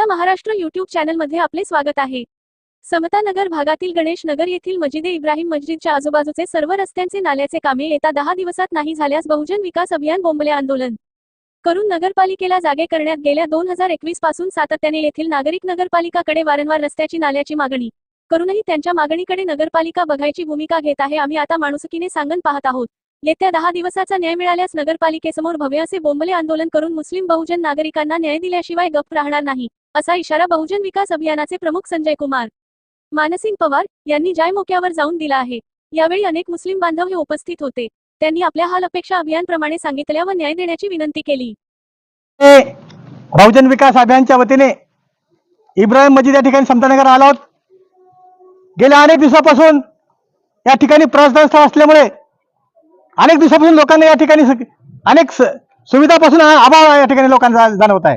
आपला महाराष्ट्र युट्यूब चॅनलमध्ये आपले स्वागत आहे. समतानगर भागातील गणेश नगर येथील मजिदे इब्राहिम मस्जिदच्या आजूबाजूचे सर्व रस्त्यांचे नाल्याचे कामे येत्या दहा दिवसात नाही झाल्यास बहुजन विकास अभियान बोंबले आंदोलन. करून नगरपालिकेला जागे करण्यात गेल्या दोन हजार एकवीसपासून सातत्याने येथील नागरिक नगरपालिकाकडे वारंवार रस्त्याची नाल्याची मागणी. करूनही त्यांच्या मागणीकडे नगरपालिका बघायची भूमिका घेत आहे आम्ही आता माणुसकीने सांगण पाहत आहोत. येत्या दहा दिवसाचा न्याय मिळाल्यास नगरपालिकेसमोर भव्य असे बोंबले आंदोलन करून मुस्लिम बहुजन नागरिकांना न्याय दिल्याशिवाय गप्प राहणार नाही. असा इशारा बहुजन विकास अभियानाचे प्रमुख संजय कुमार. मानसिंग पवार यांनी जाय मोक्यावर जाऊन दिला आहे. यावेळी अनेक मुस्लिम बांधव हे उपस्थित होते. त्यांनी आपल्या हाल अपेक्षा अभियानप्रमाणे सांगितल्या व न्याय देण्याची विनंती केली. बहुजन विकास अभियानच्या वतीने इब्राहिम मजीद या ठिकाणी समतानगर आलो आहोत. गेल्या अनेक दिवसापासून या ठिकाणी प्रस्थळ असल्यामुळे अनेक दिवसापासून लोकांना या ठिकाणी अनेक सुविधापासून हा अभाव या ठिकाणी लोकांचा जाणवत आहे.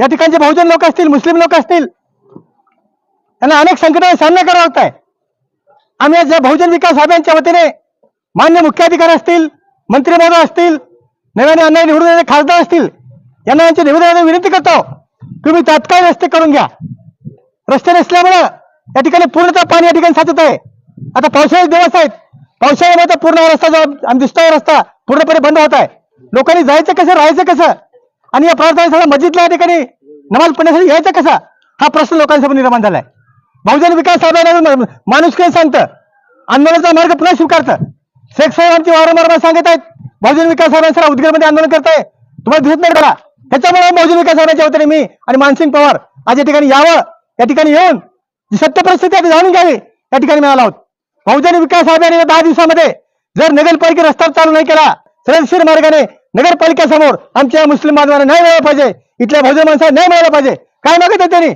या ठिकाणचे बहुजन लोक असतील मुस्लिम लोक असतील त्यांना अनेक संकटांचा सामना करावा लागत आहे आम्ही आज बहुजन विकास अभियानच्या वतीने मान्य मुख्याधिकारी असतील मंत्री महोदय असतील नव्याने अन्याय निवडून येणारे खासदार असतील यांना यांच्या निवेदन विनंती करतो तुम्ही तात्काळ रस्ते करून घ्या. रस्ते नसल्यामुळं या ठिकाणी पूर्णतः पाणी या ठिकाणी साचत आहे. आता पावसाळ्याचे दिवस आहेत. पावसाळ्यामध्ये पूर्ण रस्ता जो दिसतोय रस्ता पूर्णपणे बंद होत आहे. लोकांनी जायचं कसं राहायचं कसं आणि या प्रार्थना मस्जिदला या ठिकाणी नमाज पडण्यासाठी यायचं कसा? हा प्रश्न लोकांसमोर निर्माण झालाय. बहुजन विकास अभियान माणूस काय सांगतं. आंदोलनाचा मार्ग पुन्हा स्वीकारतं. शेख साहेब आमची वारंवार सांगत आहेत बहुजन विकास अभियान उदगीरमध्ये आंदोलन करताय. तुम्हाला दिसत नाही करा त्याच्यामुळे बहुजन विकास अभियानच्या वतीने मी आणि मानसिंग पवार आज या ठिकाणी यावं या ठिकाणी येऊन जी सत्य परिस्थिती आहे जाणून घ्यावी या ठिकाणी मिळाला आहोत. बहुजन विकास अभियान दहा दिवसामध्ये जर नगरपालिका रस्ता चालू नाही केला सरळशीर मार्गाने नगरपालिकेसमोर आमच्या मुस्लिम बांधवांना न्याय मिळाला पाहिजे. इथल्या भाजप माणसाला न्याय मिळाला पाहिजे. काय मागत आहे त्यांनी?